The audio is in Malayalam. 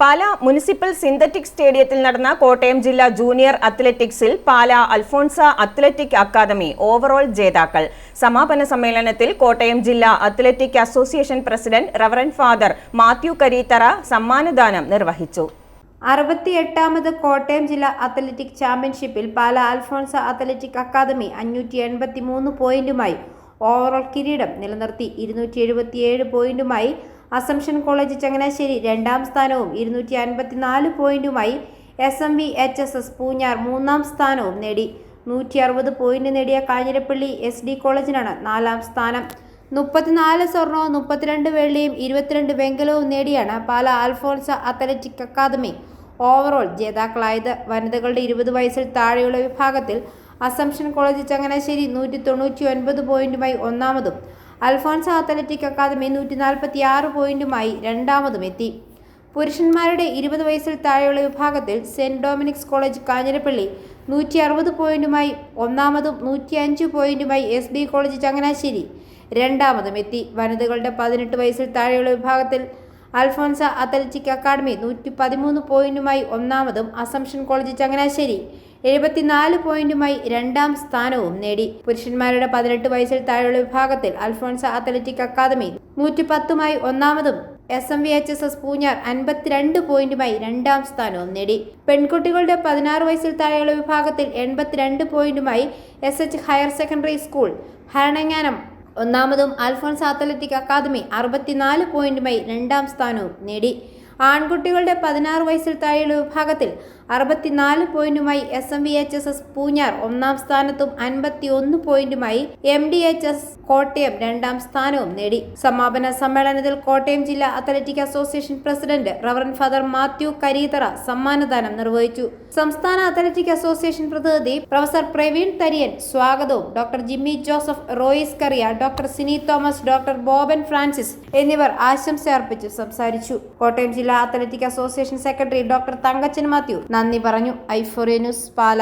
പാല മുനിസിപ്പൽ സിന്തറ്റിക് സ്റ്റേഡിയത്തിൽ നടന്ന കോട്ടയം ജില്ലാ ജൂനിയർ അത്ലറ്റിക്സിൽ Pala Alphonsa athletic academy overall ജേതാക്കൾ. സമാപന സമ്മേളനത്തിൽ കോട്ടയം ജില്ലാ athletic association president reverend father Mathew Kareethara സമ്മാനദാനം നിർവഹിച്ചു. അറുപത്തിയെട്ടാമത് കോട്ടയം ജില്ലാ അത്ലറ്റിക് ചാമ്പ്യൻഷിപ്പിൽ പാല അൽഫോൺസ അത്ലറ്റിക് അക്കാദമി അഞ്ഞൂറ്റി എൺപത്തി മൂന്ന് പോയിന്റുമായി ഓവറോൾ കിരീടം നിലനിർത്തി. ഇരുന്നൂറ്റി എഴുപത്തിയേഴ് പോയിന്റുമായി അസംഷൻ കോളേജ് ചങ്ങനാശ്ശേരി രണ്ടാം സ്ഥാനവും ഇരുന്നൂറ്റി അൻപത്തിനാല് പോയിന്റുമായി S M V H S S Poonjar മൂന്നാം സ്ഥാനവും നേടി. നൂറ്റി അറുപത് പോയിന്റ് നേടിയ കാഞ്ഞിരപ്പള്ളി എസ് ഡി കോളേജിനാണ് നാലാം സ്ഥാനം. മുപ്പത്തിനാല് സ്വർണവും മുപ്പത്തിരണ്ട് വെള്ളിയും ഇരുപത്തിരണ്ട് വെങ്കലവും നേടിയാണ് Pala Alphonsa athletic academy overall ജേതാക്കളായത്. വനിതകളുടെ ഇരുപത് വയസ്സിൽ താഴെയുള്ള വിഭാഗത്തിൽ അസംഷൻ കോളേജ് ചങ്ങനാശ്ശേരി നൂറ്റി തൊണ്ണൂറ്റി ഒൻപത് പോയിന്റുമായി ഒന്നാമതും അൽഫോൺസ അത്ലറ്റിക് അക്കാദമി നൂറ്റി നാൽപ്പത്തി ആറ് പോയിന്റുമായി രണ്ടാമതും എത്തി പുരുഷന്മാരുടെ ഇരുപത് വയസ്സിൽ താഴെയുള്ള വിഭാഗത്തിൽ സെന്റ് ഡൊമിനിക്സ് കോളേജ് കാഞ്ഞിരപ്പള്ളി നൂറ്റി അറുപത് പോയിന്റുമായി ഒന്നാമതും നൂറ്റി അഞ്ച് പോയിന്റുമായി എസ് ബി കോളേജ് ചങ്ങനാശ്ശേരി രണ്ടാമതും എത്തി വനിതകളുടെ പതിനെട്ട് വയസ്സിൽ താഴെയുള്ള വിഭാഗത്തിൽ അൽഫോൻസ അത്ലറ്റിക് അക്കാദമി നൂറ്റി പതിമൂന്ന് പോയിന്റുമായി ഒന്നാമതും അസംഷൻ കോളേജ് ചങ്ങനാശ്ശേരി എഴുപത്തിനാല് പോയിന്റുമായി രണ്ടാം സ്ഥാനവും നേടി. പുരുഷന്മാരുടെ പതിനെട്ട് വയസ്സിൽ താഴെയുള്ള വിഭാഗത്തിൽ അൽഫോൻസ അത്ലറ്റിക് അക്കാദമി നൂറ്റി പത്തുമായി ഒന്നാമതും S M V H S S Poonjar അൻപത്തിരണ്ട് പോയിന്റുമായി രണ്ടാം സ്ഥാനവും നേടി. പെൺകുട്ടികളുടെ പതിനാറ് വയസ്സിൽ താഴെയുള്ള വിഭാഗത്തിൽ എൺപത്തിരണ്ട് പോയിന്റുമായി S H higher secondary school Bharananganam ഒന്നാമതും Alphons athletic academy അറുപത്തിനാല് പോയിന്റുമായി രണ്ടാം സ്ഥാനവും നേടി. ആൺകുട്ടികളുടെ പതിനാറ് വയസ്സിൽ താഴെയുള്ള വിഭാഗത്തിൽ അറുപത്തിനാല് പോയിന്റുമായി S M V H S S Poonjar ഒന്നാം സ്ഥാനത്തും അൻപത്തി ഒന്ന് പോയിന്റുമായി M D H S Kottayam രണ്ടാം സ്ഥാനവും നേടി. സമാപന സമ്മേളനത്തിൽ കോട്ടയം ജില്ലാ athletic association president reverend father Mathew Kareethara സമ്മാനദാനം നിർവഹിച്ചു. സംസ്ഥാന അത്ലറ്റിക് അസോസിയേഷൻ പ്രതിനിധി പ്രൊഫസർ പ്രവീൺ തരിയൻ സ്വാഗതവും doctor Jimmy Joseph Royce Kariya doctor Sini Thomas doctor Boban Francis എന്നിവർ ആശംസ അർപ്പിച്ച് സംസാരിച്ചു. കോട്ടയം ജില്ലാ athletic association secretary doctor Thankachan Mathew നന്ദി പറഞ്ഞു. ഐഫോറിയ ന്യൂസ് പാല.